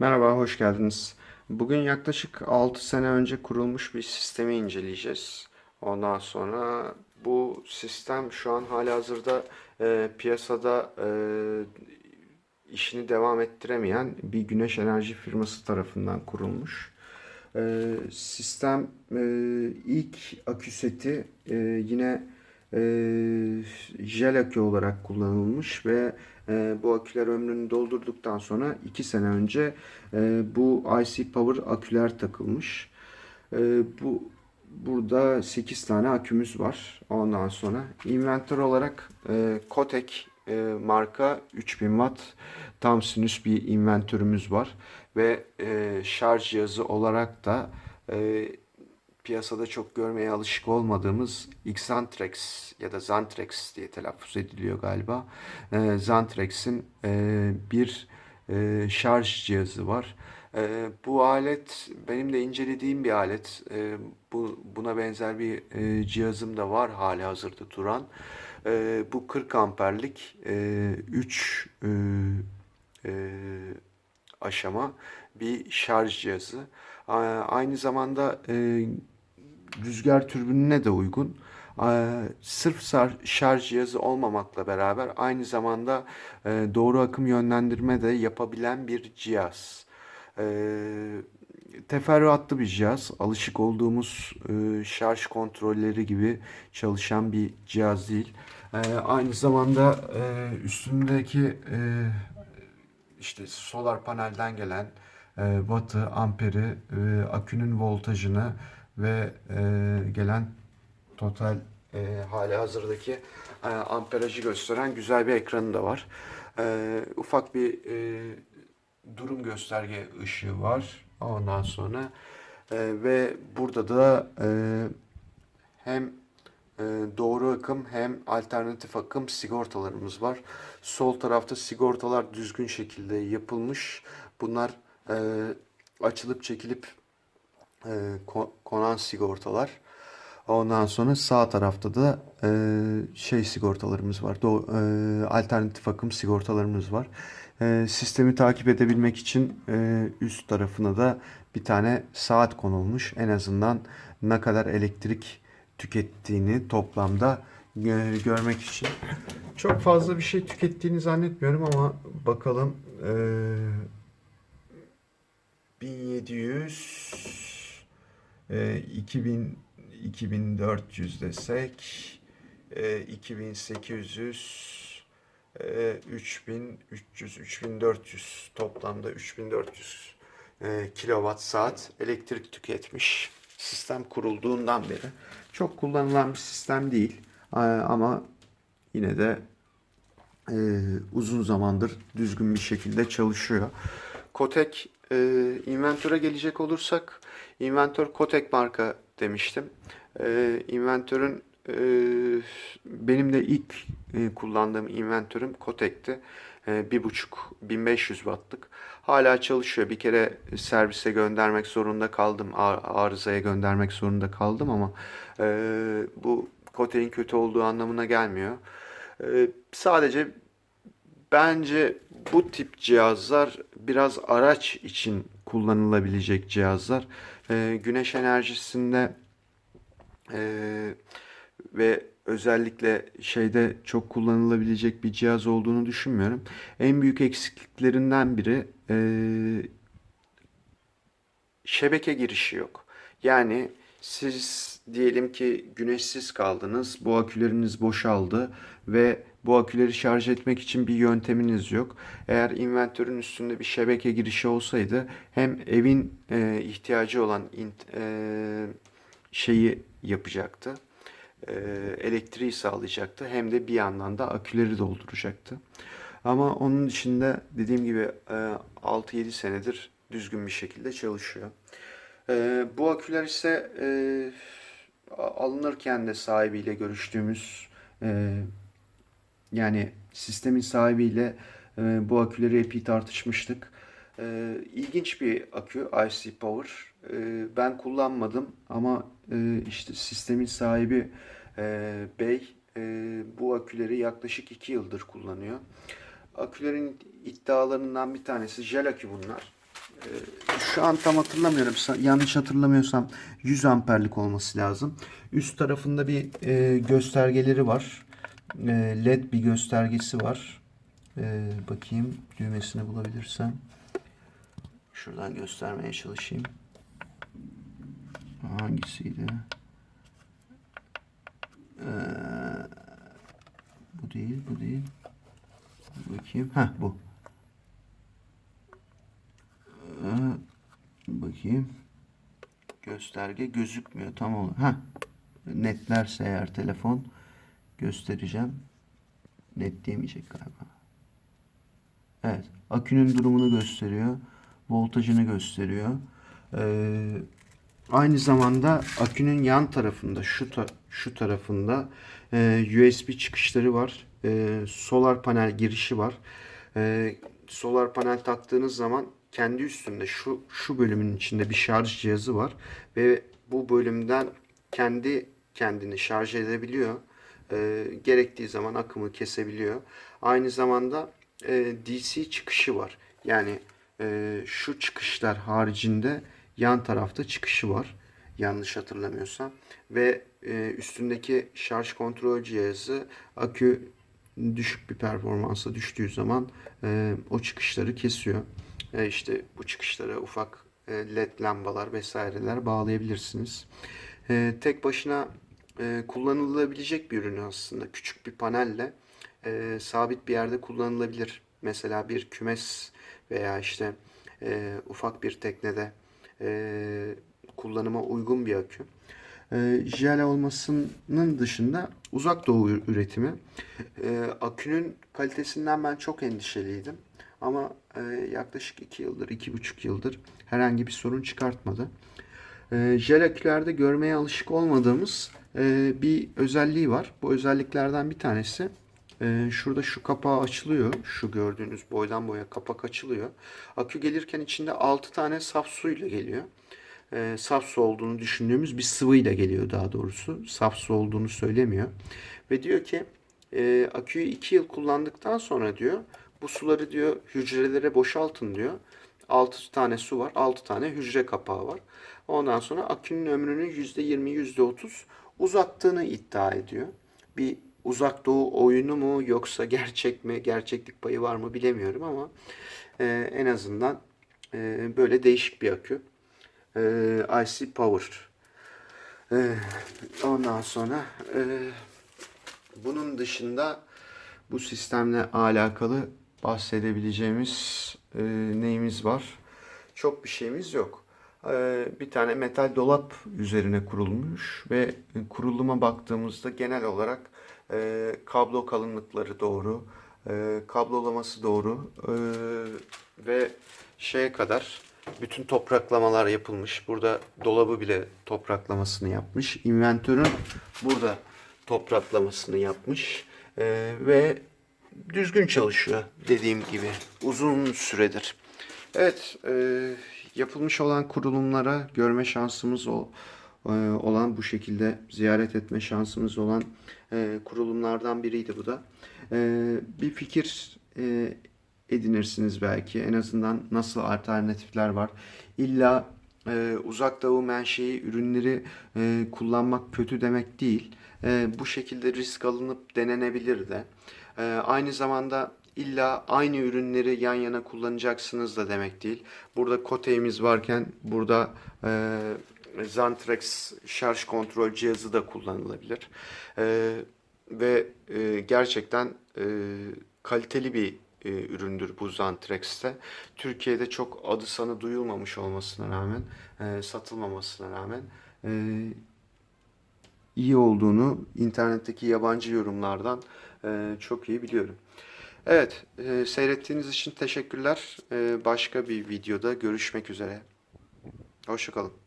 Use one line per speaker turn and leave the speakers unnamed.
Merhaba, hoş geldiniz. Bugün yaklaşık 6 sene önce kurulmuş bir sistemi inceleyeceğiz. Ondan sonra bu sistem şu an halihazırda e, piyasada e, işini devam ettiremeyen bir güneş enerji firması tarafından kurulmuş. E, sistem e, ilk akü seti e, yine e, jel akü olarak kullanılmış ve e, bu aküler ömrünü doldurduktan sonra 2 sene önce e, bu IC Power aküler takılmış. E, bu burada 8 tane akümüz var. Ondan sonra inventör olarak e, Kotek e, marka 3000 watt tam sinüs bir inventörümüz var ve e, şarj cihazı olarak da e, piyasada çok görmeye alışık olmadığımız Xantrex ya da Xantrex diye telaffuz ediliyor galiba. E, Xantrex'in e, bir e, şarj cihazı var. E, bu alet benim de incelediğim bir alet. E, bu buna benzer bir e, cihazım da var hali hazırda duran. E, bu 40 amperlik e, 3 e, e, aşama bir şarj cihazı. Aynı zamanda e, rüzgar türbinine de uygun. Ee, Sırf şarj cihazı olmamakla beraber aynı zamanda e, doğru akım yönlendirme de yapabilen bir cihaz. Ee, Teferruatlı bir cihaz. Alışık olduğumuz e, şarj kontrolleri gibi çalışan bir cihaz değil. Ee, Aynı zamanda e, üstündeki işte solar panelden gelen e, wattı, amperi, akünün voltajını ve e, gelen total e, hali hazırdaki e, amperajı gösteren güzel bir ekranı da var. E, ufak bir e, durum gösterge ışığı var. Ondan sonra e, ve burada da e, hem e, doğru akım hem alternatif akım sigortalarımız var. Sol tarafta sigortalar düzgün şekilde yapılmış. Bunlar e, açılıp çekilip konan sigortalar. Ondan sonra sağ tarafta da e, şey sigortalarımız var. Do e, alternatif akım sigortalarımız var. E, sistemi takip edebilmek için e, üst tarafına da bir tane saat konulmuş. En azından ne kadar elektrik tükettiğini toplamda gö- görmek için. Çok fazla bir şey tükettiğini zannetmiyorum ama bakalım. E, 1700 e, 2000 2400 desek e, 2800 e, 3300 3400 toplamda 3400 e, kilowatt saat elektrik tüketmiş sistem kurulduğundan beri çok kullanılan bir sistem değil E, ama yine de e, uzun zamandır düzgün bir şekilde çalışıyor. Kotek e, inventöre gelecek olursak inventör Kotek marka demiştim. E, inventörün benim de ilk e, kullandığım inventörüm Kotek'ti. E, bir buçuk 1500 wattlık. Hala çalışıyor. Bir kere servise göndermek zorunda kaldım. Ar- Arızaya göndermek zorunda kaldım ama e, bu Kotek'in kötü olduğu anlamına gelmiyor. Sadece Bence bu tip cihazlar biraz araç için kullanılabilecek cihazlar. Ee, güneş enerjisinde ee, ve özellikle şeyde çok kullanılabilecek bir cihaz olduğunu düşünmüyorum. En büyük eksikliklerinden biri ee, şebeke girişi yok. Yani siz diyelim ki güneşsiz kaldınız, bu aküleriniz boşaldı ve bu aküleri şarj etmek için bir yönteminiz yok. Eğer inventörün üstünde bir şebeke girişi olsaydı hem evin e, ihtiyacı olan e, şeyi yapacaktı, e, elektriği sağlayacaktı hem de bir yandan da aküleri dolduracaktı. Ama onun dışında dediğim gibi e, 6-7 senedir düzgün bir şekilde çalışıyor. E, bu aküler ise e, alınırken de sahibiyle görüştüğümüz e, yani sistemin sahibiyle e, bu aküleri epey tartışmıştık. E, ilginç bir akü IC Power. E, ben kullanmadım ama e, işte sistemin sahibi e, Bey e, bu aküleri yaklaşık 2 yıldır kullanıyor. Akülerin iddialarından bir tanesi jel akü bunlar. Şu an tam hatırlamıyorum. Yanlış hatırlamıyorsam 100 amperlik olması lazım. Üst tarafında bir e, göstergeleri var. E, LED bir göstergesi var. E, bakayım düğmesini bulabilirsem. Şuradan göstermeye çalışayım. Hangisiydi? Ee, bu değil, bu değil. Bakayım. Heh bu. Ee, bakayım. Gösterge gözükmüyor tam olarak. Ha. Netlerse eğer telefon göstereceğim. Net diyemeyecek galiba. Evet. Akünün durumunu gösteriyor. Voltajını gösteriyor. Ee, aynı zamanda akünün yan tarafında şu ta- şu tarafında e, USB çıkışları var. E, solar panel girişi var. E, solar panel taktığınız zaman kendi üstünde şu şu bölümün içinde bir şarj cihazı var ve bu bölümden kendi kendini şarj edebiliyor. E, gerektiği zaman akımı kesebiliyor. Aynı zamanda e, DC çıkışı var. Yani e, şu çıkışlar haricinde yan tarafta çıkışı var. Yanlış hatırlamıyorsam. Ve e, üstündeki şarj kontrol cihazı akü düşük bir performansa düştüğü zaman e, o çıkışları kesiyor. E, işte bu çıkışlara ufak e, led lambalar vesaireler bağlayabilirsiniz. E, tek başına e, kullanılabilecek bir ürün aslında. Küçük bir panelle e, sabit bir yerde kullanılabilir. Mesela bir kümes veya işte e, ufak bir teknede e, kullanıma uygun bir akü. E, jel olmasının dışında uzak doğu ür- üretimi. E, akünün kalitesinden ben çok endişeliydim. Ama e, yaklaşık 2 yıldır, 2,5 yıldır herhangi bir sorun çıkartmadı. E, jel akülerde görmeye alışık olmadığımız e, bir özelliği var. Bu özelliklerden bir tanesi e, şurada şu kapağı açılıyor. Şu gördüğünüz boydan boya kapak açılıyor. Akü gelirken içinde 6 tane saf suyla geliyor. E, saf su olduğunu düşündüğümüz bir sıvıyla geliyor daha doğrusu. Saf su olduğunu söylemiyor. Ve diyor ki e, aküyü 2 yıl kullandıktan sonra diyor bu suları diyor hücrelere boşaltın diyor. 6 tane su var, 6 tane hücre kapağı var. Ondan sonra akünün ömrünü %20, %30 uzattığını iddia ediyor. Bir uzak doğu oyunu mu yoksa gerçek mi, gerçeklik payı var mı bilemiyorum ama e, en azından e, böyle değişik bir akü. E, IC Power. E, ondan sonra e, bunun dışında bu sistemle alakalı bahsedebileceğimiz e, neyimiz var? Çok bir şeyimiz yok. E, bir tane metal dolap üzerine kurulmuş ve kuruluma baktığımızda genel olarak e, kablo kalınlıkları doğru, e, kablolaması doğru e, ve şeye kadar bütün topraklamalar yapılmış. Burada dolabı bile topraklamasını yapmış. İnventörün burada topraklamasını yapmış. E, ve düzgün çalışıyor dediğim gibi uzun süredir. Evet, e, yapılmış olan kurulumlara görme şansımız o e, olan bu şekilde ziyaret etme şansımız olan e, kurulumlardan biriydi bu da. E, bir fikir e, edinirsiniz belki. En azından nasıl alternatifler var. İlla e, uzak doğu menşei ürünleri e, kullanmak kötü demek değil. E, bu şekilde risk alınıp denenebilir de. E, aynı zamanda illa aynı ürünleri yan yana kullanacaksınız da demek değil. Burada Kote'imiz varken burada e, Xantrex şarj kontrol cihazı da kullanılabilir. E, ve e, gerçekten e, kaliteli bir e, üründür bu Xantrex'te. Türkiye'de çok adı sanı duyulmamış olmasına rağmen, e, satılmamasına rağmen e, iyi olduğunu internetteki yabancı yorumlardan çok iyi biliyorum. Evet, e, seyrettiğiniz için teşekkürler. E, başka bir videoda görüşmek üzere. Hoşçakalın.